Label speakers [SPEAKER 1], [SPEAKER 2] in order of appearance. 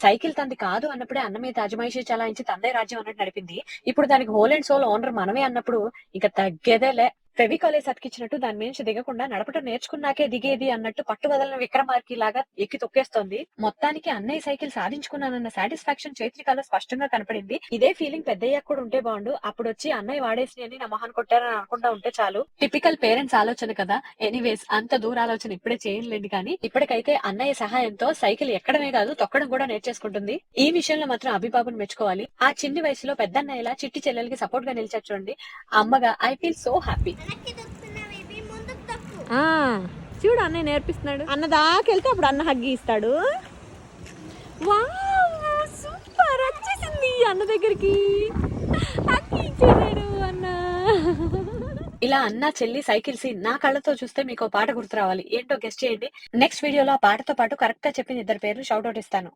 [SPEAKER 1] Cycle తంది కాదు అన్నప్పుడే అన్న మీద అజమాయిషీ చలాయించి తందే రాజ్యం అన్నట్టు నడిపింది. ఇప్పుడు దానికి హోల్ అండ్ సోల్ ఓనర్ మనమే అన్నప్పుడు ఇంకా తగ్గేదేలే. ఫెవికాలే సతికిచ్చినట్టు దాని నుంచి దిగకుండా నడపటం నేర్చుకున్నాకే దిగేది అన్నట్టు పట్టువదలని విక్రమార్కి లాగా ఎక్కి తొక్కేస్తోంది మొత్తానికి అన్నయ్య సైకిల్ సాధించుకున్నానన్న సాటిస్ఫాక్షన్ చైత్రికలో స్పష్టంగా కనపడింది. ఇదే ఫీలింగ్ పెద్దయ్యాక కూడా ఉంటే బాగుండు. అప్పుడు వచ్చి అన్నయ్య వాడేసి అని నా మొహాన్ని కొట్టారని అనుకుంటా ఉంటే చాలు. టిపికల్ పేరెంట్స్ ఆలోచన కదా. ఎనీవేస్ అంత దూర ఆలోచన ఇప్పుడే చేయలేండి కానీ ఇప్పటికైతే అన్నయ్య సహాయంతో సైకిల్ ఎక్కడమే కాదు తొక్కడం కూడా నేర్చేసుకుంటుంది. ఈ విషయంలో మాత్రం అభిబాబును మెచ్చుకోవాలి. ఆ చిన్ని వయసులో పెద్దన్నయ్యలా చిట్టి చెల్లెలకి సపోర్ట్గా నిలిచారు చూడండి. అమ్మగా ఐ ఫీల్ సో హ్యాపీ
[SPEAKER 2] చూడు అన్నయ్య నేర్పిస్తున్నాడు. అన్న దాకెళ్తే అప్పుడు అన్న హగ్గి ఇస్తాడు. వావ్ సూపర్ వచ్చేసింది అన్న దగ్గరికి. హగ్గి ఇచ్చేసాడు అన్న.
[SPEAKER 1] ఇలా అన్న చెల్లి సైకిల్ సీన్ నా కళ్ళతో చూస్తే మీకు పాట గుర్తు రావాలి. ఏంటో గెస్ట్ చేయండి. నెక్స్ట్ వీడియోలో ఆ పాటతో పాటు కరెక్ట్గా చెప్పిన ఇద్దరు పేర్లు షౌట్ అవుట్ ఇస్తాను.